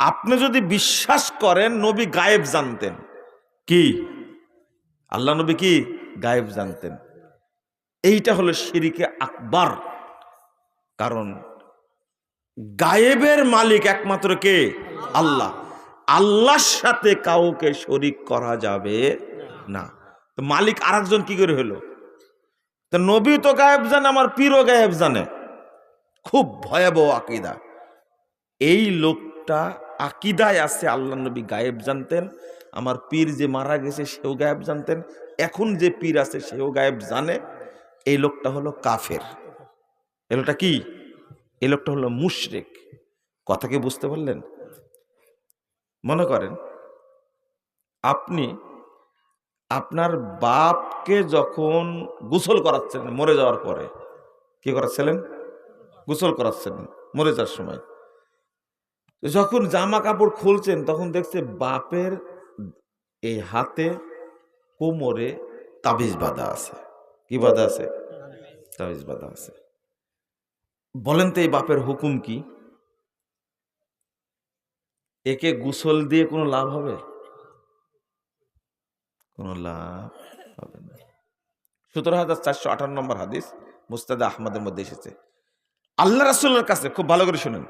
আপনি যদি বিশ্বাস করেন, নবী গায়েব জানতেন। কি? আল্লাহ নবী কি? গায়েব জানতেন। এইটা হলো শিরিকে আকবার। কারণ গায়েবের মালিক একমাত্র কে? আল্লাহ। আল্লাহর সাথে কাউকে শরিক করা যাবে না। তো মালিক আরেকজন কি করে হলো? তো নবী তো গায়েব জানে, আমার পীরও গায়েব জানে। খুব ভয়াবহ আকিদা। এই লোকটা আকিদায় আছে, আল্লাহ নবী গায়েব জানতেন। আমার পীর যে মারা গেছে, সেও গায়েব জানতেন। এখন যে পীর আছে, সেও গায়েব জানে। এই লোকটা হলো কাফের। এই লোকটা কি? এই লোকটা হলো মুশরেক। কথা কি বুঝতে পারলেন? মনে করেন, আপনি আপনার বাপকে যখন গোসল করাচ্ছেন মরে যাওয়ার পরে, কি করাচ্ছিলেন? গোসল করাচ্ছেন মরে যাওয়ার সময়। যখন জামা কাপড় খুলছেন, তখন দেখছে বাপের এই হাতে কোমরে তাবিজ বাঁধা আছে। কি বাঁধা আছে? তাবিজ বাঁধা আছে। বলেন তো এই বাপের হুকুম কি? একে গোসল দিয়ে কোনো লাভ হবে? কোনো লাভ হবে না। সতেরো হাজার চারশো আঠান্ন নম্বর হাদিস মুস্তাদা আহমদের মধ্যে এসেছে। আল্লাহ রাসুলের কাছে খুব ভালো করে শুনেন।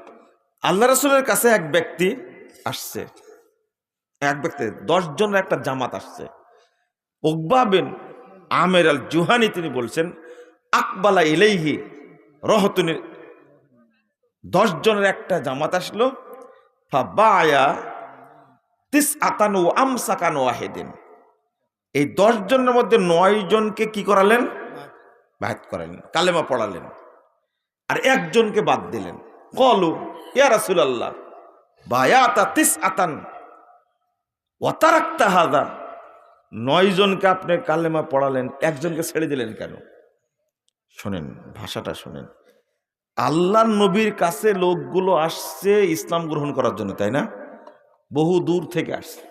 আল্লাহ রাসুলের কাছে এক ব্যক্তি আসছে। এক ব্যক্তি, দশ জনের একটা জামাত আসছে। উকবা বিন আমের আল জুহানি তিনি বলছেন, আকবালা ইলেইহি রহতুনি। দশ জনের একটা জামাত আসলো বায়া তিস আতানু আমসাকানু ওয়াহিদিন। এই দশ জনের মধ্যে নয় জনকে কি করালেন? বাদ করালেন, কালেমা পড়ালেন। আর একজনকে বাদ দিলেন। কলু ইয়া রাসূলুল্লাহ বায়াতা তিস আতান ওয়াতারাক্তা হাদা নয় জনকে আপনি কালেমা পড়ালেন, একজনকে ছেড়ে দিলেন কেন? শোনেন, ভাষাটা শোনেন। আল্লাহ নবীর কাছে লোকগুলো আসছে ইসলাম গ্রহণ করার জন্য, তাই না? বহু দূর থেকে আসছে,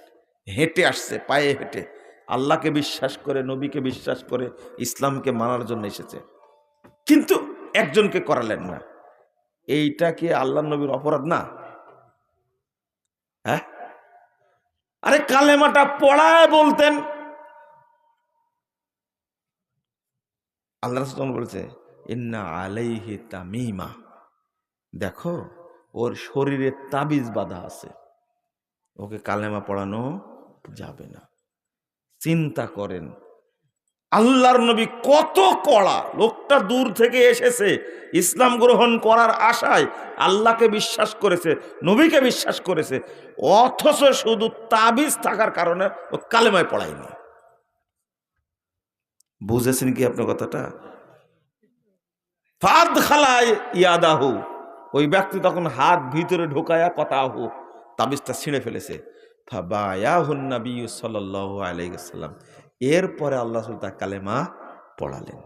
হেঁটে আসছে, পায়ে হেঁটে। আল্লাহকে বিশ্বাস করে, নবীকে বিশ্বাস করে ইসলামকে মানার জন্য এসেছে। কিন্তু একজনকে করালেন না। এইটা কি আল্লাহ নবীর অপরাধ না? হ্যাঁ? আরে কালেমাটা পড়ায় বলতেন। আল্লাহ রসুল বলেছে, ইন্না আলাইহি তামিমা। দেখো, ওর শরীরে তাবিজ বাধা আছে। ওকে কালেমা পড়ানো যাবে না। চিন্তা করেন আল্লাহর নবী কত কড়া, লোকটা দূর থেকে এসেছে, ইসলাম গ্রহণ করার আশায় আল্লাহকে বিশ্বাস করেছে, নবীকে বিশ্বাস করেছে, অথচ শুধু তাবিজ থাকার কারণে ও কালেমায় পড়ায়নি। বুঝেছেন কি আপনার কথাটা? ফাদ খালায় ইয়াদাহু, ওই ব্যক্তি তখন হাত ভিতরে ঢোকায়া কথা তাবিজটা ছিঁড়ে ফেলেছে। নবী সাল্লাহ আলাইসাল্লাম এরপরে আল্লাহ সুলতা কালেমা পড়ালেন।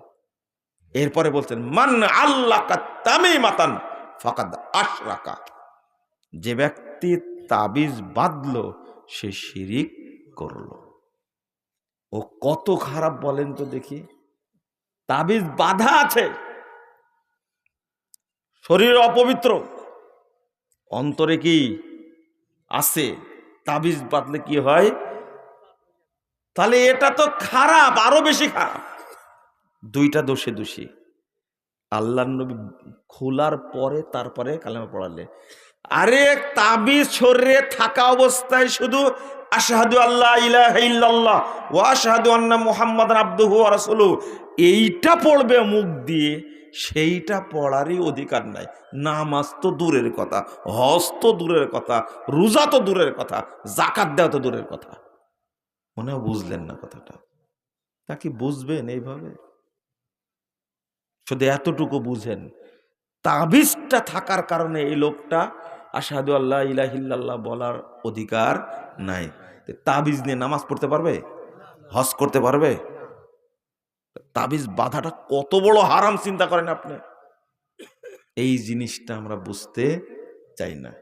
এরপরে বলছেন, মান আল্লাহ মাতান ফাকাদ আশরাকা। যে ব্যক্তি তাবিজ বাঁধলো, সে শিরিক করল। ও কত খারাপ বলেন তো দেখি। তাবিজ বাধা আছে। শরীর অপবিত্র। অন্তরে কি আছে? তাবিজ বাঁধলে কি হয়? তাহলে এটা তো খারাপ আরও বেশি খারাপ। দুইটা দোষে দোষী। আল্লাহ নবী খোলার পরে তারপরে কালেমা পড়ালে। আরে তাবিজ শরীরে থাকা অবস্থায় শুধু আশাহাদু আল্লাহ ইল্লাল্লাহ ও আশাহাদু আন্না মুহাম্মদ আব্দুহু ওয়া এইটা পড়বে মুখ দিয়ে সেইটা পড়ারই অধিকার নাই। নামাজ তো দূরের কথা হজ তো দূরের কথা রোজা তো দূরের কথা জাকাত দেওয়া তো দূরের কথা। মনে বুঝলেন না কথাটা। তা কি বুঝবেন এইভাবে? শুধু এতটুকু বুঝেন, তাবিজটা থাকার কারণে এই লোকটা আসাদু আল্লাহ ইলাহিল্লাহ বলার অধিকার নাই। তাবিজ নিয়ে নামাজ পড়তে পারবে? হজ করতে পারবে? তাবিজ বাধাটা কত বড় হারাম চিন্তা করেন আপনি। এই জিনিসটা আমরা বুঝতে চাই না।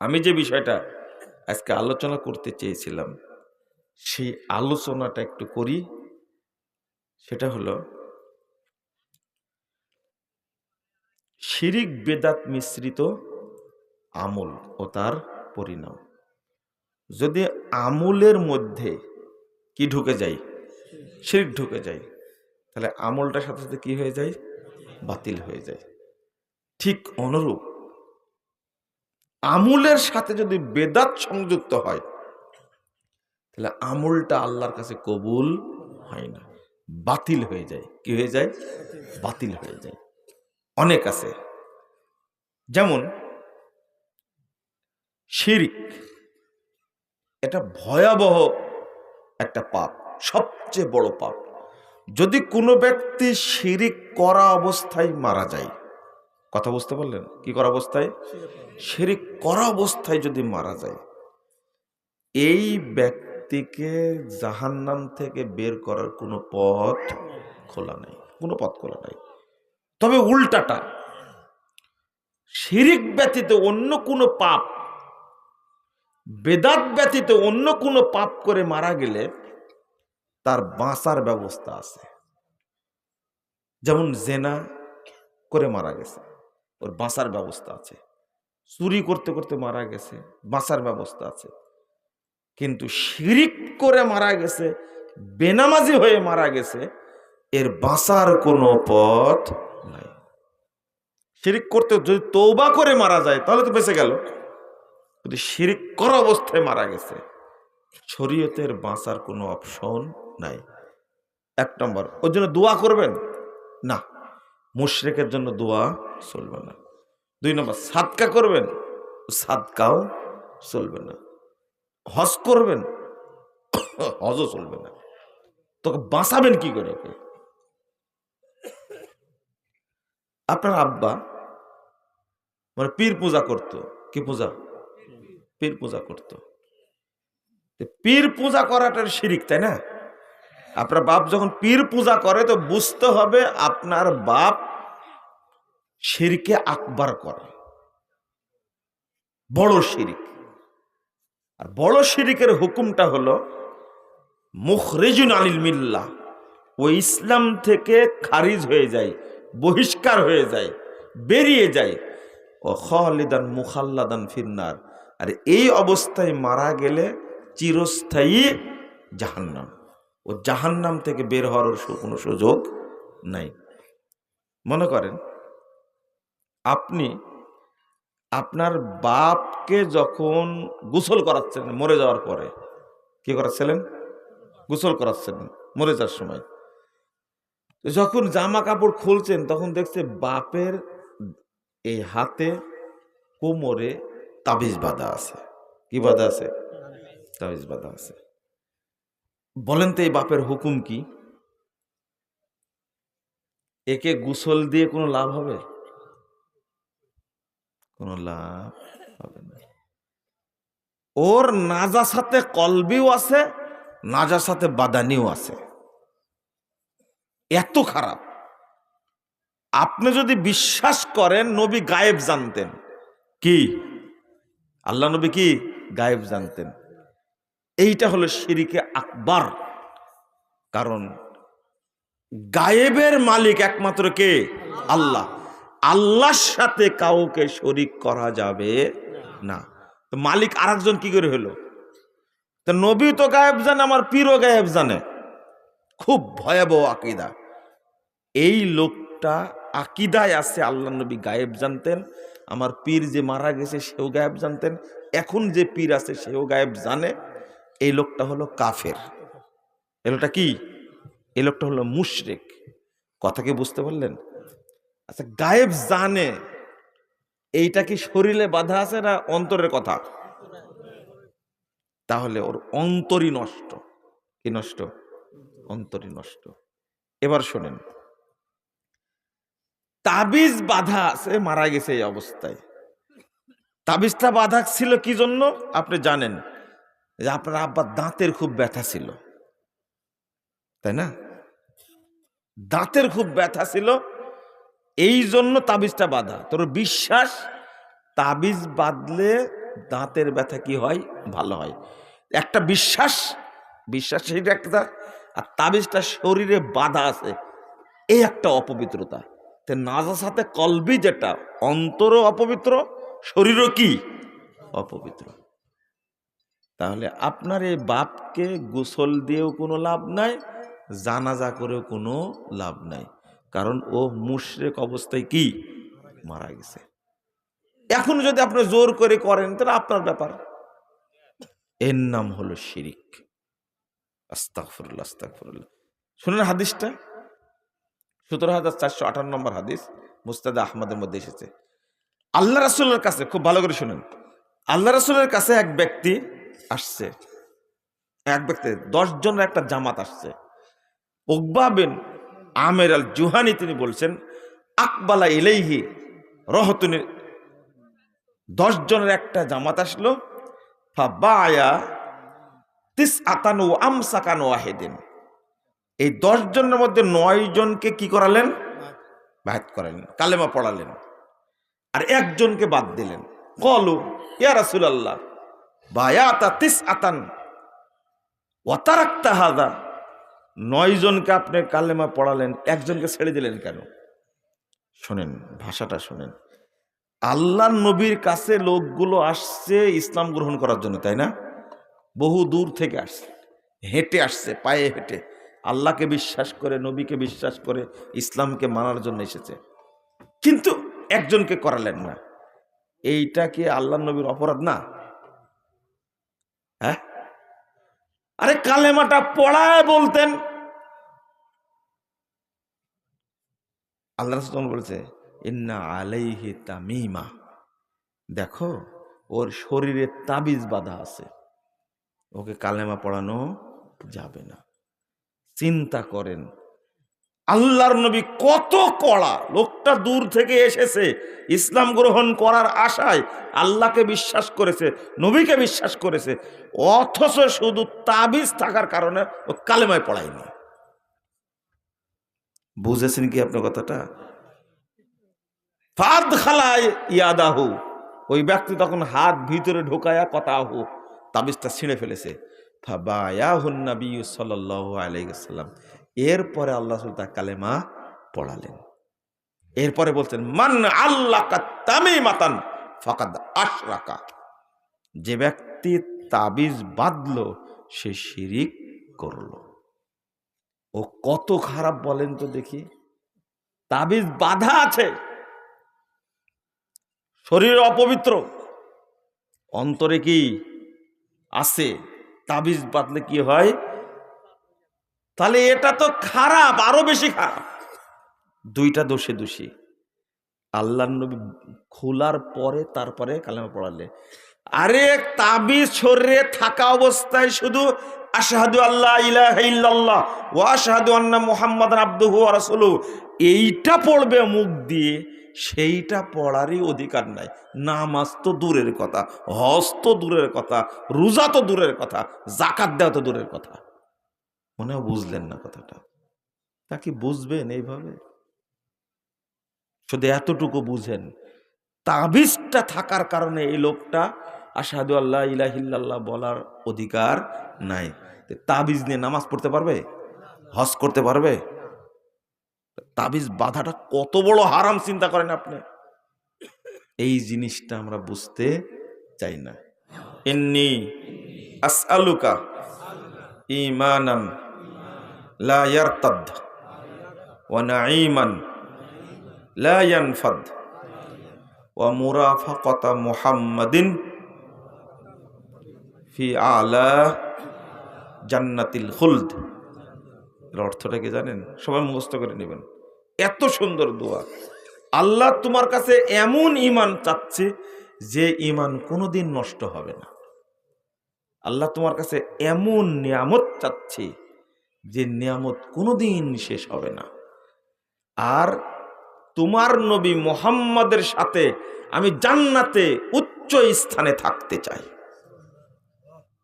আমি যে বিষয়টা আজকে আলোচনা করতে চেয়েছিলাম সেই আলোচনাটা একটু করি। সেটা হলো, শিরিক বেদাত মিশ্রিত আমল ও তার পরিণাম। যদি আমুলের মধ্যে কি ঢুকে যায়? শিরিক ঢুকে যায়। তাহলে আমলটার সাথে সাথে কি হয়ে যায়? বাতিল হয়ে যায়। ঠিক অনুরূপ, আমুলের সাথে যদি বেদাত সংযুক্ত হয় তাহলে আমলটা আল্লাহর কাছে কবুল হয় না। বাতিল হয়ে যায়। কি হয়ে যায়? বাতিল হয়ে যায়। অনেক আছে। যেমন শিরিক এটা ভয়াবহ একটা পাপ সবচেয়ে বড় পাপ। যদি কোনো ব্যক্তি শিরিক করা অবস্থায় মারা যায় কথা বুঝতে পারলেন? কি করা অবস্থায়? শিরিক করা। অবস্থায় যদি মারা যায় এই ব্যক্তিকে জাহান্নাম থেকে বের করার কোনো পথ খোলা নেই, কোনো পথ খোলা নাই। তবে উল্টাটা, শিরিক ব্যতীত অন্য কোনো পাপ, বেদাত ব্যতীত অন্য কোনো পাপ করে মারা গেলে তার বাঁচার ব্যবস্থা আছে। যেমন জেনা করে মারা গেছে, ওর বাঁচার ব্যবস্থা আছে। চুরি করতে করতে মারা গেছে, বাঁচার ব্যবস্থা আছে। কিন্তু শিরিক করে মারা গেছে, বেনামাজি হয়ে মারা গেছে, এর বাঁচার কোনো পথ নাই। শিরিক করতে যদি তৌবা করে মারা যায়, তাহলে তো বেঁচে গেল। যদি শিরিক করা অবস্থায় মারা গেছে, শরীয়তের বাঁচার কোনো অপশন নাই। এক নম্বর, ওর জন্য দোয়া করবেন? না, মুশরেকের জন্য দোয়া চলবে না। দুই নম্বর, সাদকা করবেন? সাদকাও চলবে না। হজ করবেন, হজও চলবে না। তোকে বাঁচাবেন কি করে? আপনার আব্বা মানে পীর পূজা করত। কি পূজা? পীর পূজা করত। পীর পূজা করাটার শিরিক, তাই না? আপনার বাপ যখন পীর পূজা করে তো বুঝতে হবে আপনার বাপ শিরকে আকবার করে। বড় শিরিক। আর বড় শিরিকের হুকুমটা হলো, মুখরেজুন আলিল মিল্লা। ও ইসলাম থেকে খারিজ হয়ে যায়, বহিষ্কার হয়ে যায়, বেরিয়ে যায়। ও খালিদান মুখাল্লাদান ফিরনার আর এই অবস্থায় মারা গেলে চিরস্থায়ী জাহান্নাম। ও জাহান্নাম থেকে বের হওয়ার কোনো সুযোগ নাই। মনে করেন, আপনি আপনার বাপকে যখন গোসল করাচ্ছেন মরে যাওয়ার পরে, কি করাচ্ছিলেন? গোসল করাচ্ছেন মরে যাওয়ার সময়। যখন জামা কাপড় খুলছেন, তখন দেখছে বাপের এই হাতে কোমরে তাবিজ বাঁধা আছে। কি বাঁধা আছে? তাবিজ বাঁধা আছে। বলেন তো এই বাপের হুকুম কি? একে গুসল দিয়ে কোনো লাভ হবে? কোনো লাভ হবে না। ওর নাজা সাথে কলবিও আছে নাজা সাথে বাদানিও আছে। এত খারাপ। আপনি যদি বিশ্বাস করেন, নবী গায়েব জানতেন। কি? আল্লাহ নবী কি? গায়েব জানতেন। এইটা হলো শিরিকে আকবার। কারণ গায়েবের মালিক একমাত্র কে? আল্লাহ। আল্লাহর সাথে কাউকে শরিক করা যাবে না। তো মালিক আরেকজন কি করে হলো? তো নবী তো গায়েব জানে, আমার পীরও গায়েব জানে। খুব ভয়াবহ আকিদা। এই লোকটা আকিদায় আছে, আল্লাহ নবী গায়েব জানতেন, আমার পীর যে মারা গেছে সেও গায়েব জানতেন, এখন যে পীর আছে সেও গায়েব জানে। এই লোকটা হলো কাফের। এই লোকটা কি? এই লোকটা হলো মুশরেক। কথা কি বুঝতে পারলেন? আচ্ছা গায়েব জানে। এইটা কি শরীরে বাধা আছে না অন্তরের কথা? তাহলে ওর অন্তরই নষ্ট। কি নষ্ট? অন্তরই নষ্ট। এবার শোনেন। তাবিজ বাধা আছে, মারা গেছে এই অবস্থায়। তাবিজটা বাধা ছিল কি জন্য? আপনি জানেন। যে আপনার আব্বার দাঁতের খুব ব্যথা ছিল। তাই না? দাঁতের খুব ব্যথা ছিল। এই জন্য তাবিজটা বাধা। তোর বিশ্বাস, তাবিজ বাঁধলে দাঁতের ব্যথা কি হয়? ভালো হয়। একটা বিশ্বাস বিশ্বাস সেটা একটা, আর তাবিজটা শরীরে বাধা আছে। এই একটা অপবিত্রতা। তে নাজার সাথে কলবি যেটা, অন্তরও অপবিত্র, শরীরও কি? অপবিত্র। তাহলে আপনার এই বাপকে গোসল দিয়েও কোনো লাভ নাই, জানাজা করেও কোনো লাভ নাই। কারণ ও মুশরেক অবস্থায় কি? মারা গেছে। এখন যদি আপনি জোর করে করেন, তাহলে আপনার ব্যাপার। এর নাম হলো শিরিক। শুনেন হাদিসটা। সতেরো হাজার চারশো আঠান্ন নম্বর হাদিস মুস্তাদা আহমদের মধ্যে এসেছে। আল্লাহ রাসুলের কাছে, খুব ভালো করে শুনেন। আল্লাহ রাসুলের কাছে এক ব্যক্তি আসছে। এক ব্যক্তি দশ জনের একটা জামাত আসছে। উকবা বিন আমের আল জুহানি তিনি বলছেন, আকবালা ইলেইহি রহতুনি দশ জনের একটা জামাত আসলো ফাবায়া তিস আতানু আমসাকানু ওয়াহিদিন। এই দশ জনের মধ্যে নয় জনকে কি করালেন? বাহাত করালেন, কালেমা পড়ালেন, আর একজনকে বাদ দিলেন। কলু, ইয়া রাসূলুল্লাহ, বায়াতা তিস আতান ওয়াতারাক্তা হাদা নয় জনকে আপনি কালেমা পড়ালেন, একজনকে ছেড়ে দিলেন কেন? শোনেন, ভাষাটা শোনেন। আল্লাহ নবীর কাছে লোকগুলো আসছে ইসলাম গ্রহণ করার জন্য, তাই না? বহু দূর থেকে আসছে, হেঁটে আসছে, পায়ে হেঁটে। আল্লাহকে বিশ্বাস করে, নবীকে বিশ্বাস করে ইসলামকে মানার জন্য এসেছে। কিন্তু একজনকে করালেন না। এইটা কি আল্লাহ নবীর অপরাধ না? হ্যাঁ? আরে কালেমাটা পড়ায় বলতেন। আল্লাহ রসুল বলেছে, ইন্না আলাইহি তামিমা। দেখো, ওর শরীরে তাবিজ বাধা আছে। ওকে কালেমা পড়ানো যাবে না। চিন্তা করেন আল্লাহর নবী কত কড়া, লোকটা দূর থেকে এসেছে, ইসলাম গ্রহণ করার আশায় আল্লাহকে বিশ্বাস করেছে, নবীকে বিশ্বাস করেছে, অথচ শুধু তাবিজ থাকার কারণে ও কালেমায় পড়ায়নি। বুঝেছেন কি আপনার কথাটা? ফাদ খালায় ইয়াদাহু, ওই ব্যক্তি তখন হাত ভিতরে ঢোকায়া কথা হু তাবিজটা ছিঁড়ে ফেলেছে। এরপরে আল্লাহ সুলতা কালেমা পড়ালেন। এরপরে বলছেন, মান আল্লাহ মাতান ফাকাদ আশরাকা। যে ব্যক্তি তাবিজ বাঁধলো, সে শিরিক করল। ও কত খারাপ বলেন তো দেখি। তাবিজ বাধা আছে। শরীর অপবিত্র। অন্তরে কি আছে? তাবিজ বাঁধলে কি হয়? তাহলে এটা তো খারাপ, আরও বেশি খারাপ। দুইটা দোষে দোষী। আল্লাহ নবী খোলার পরে তারপরে কালেমা পড়ালে। আরে তাবিজ শরীরে থাকা অবস্থায় শুধু আশাহাদু আল্লাহ ইলাহা ও আশাহাদু আন্না মুহাম্মদ আব্দুহু ওয়া রাসূলুহু। এইটা পড়বে মুখ দিয়ে, সেইটা পড়ারই অধিকার নাই। নামাজ তো দূরের কথা, হজ তো দূরের কথা, রোজা তো দূরের কথা জাকাত দেওয়া তো দূরের কথা। মনে হয় বুঝলেন না কথাটা। তা কি বুঝবেন এইভাবে? শুধু এতটুকু বুঝেন, তাবিজটা থাকার কারণে এই লোকটা আসাদু আল্লাহ ইলাহিল্লাহ বলার অধিকার নাই। তাবিজ নিয়ে নামাজ পড়তে পারবে? হজ করতে পারবে? তাবিজ বাধাটা কত বড় হারাম চিন্তা করেন আপনি। এই জিনিসটা আমরা বুঝতে চাই না। এমনি আসআলুকা ইমানান লা ইয়ারতাদ ওয়া নাঈমান লা ইয়ানফাদ ওয়া মুরাফাকাতা মুহাম্মাদিন ফি আলা জান্নাতিল খুলদ। এর অর্থটা জানেন? সবাই মুখস্থ করে নেবেন। এত সুন্দর দোয়া। আল্লাহ তোমার কাছে এমন ইমান চাচ্ছে যে ইমান কোনোদিন নষ্ট হবে না। আল্লাহ তোমার কাছে এমন নিয়ামত চাচ্ছে যে নিয়ামত কোনোদিন শেষ হবে না। আর তোমার নবী মোহাম্মদের সাথে আমি জান্নাতে উচ্চ স্থানে থাকতে চাই।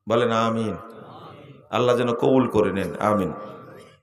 বলেন আমিন। আল্লাহ যেন কবুল করে নেন, আমিন।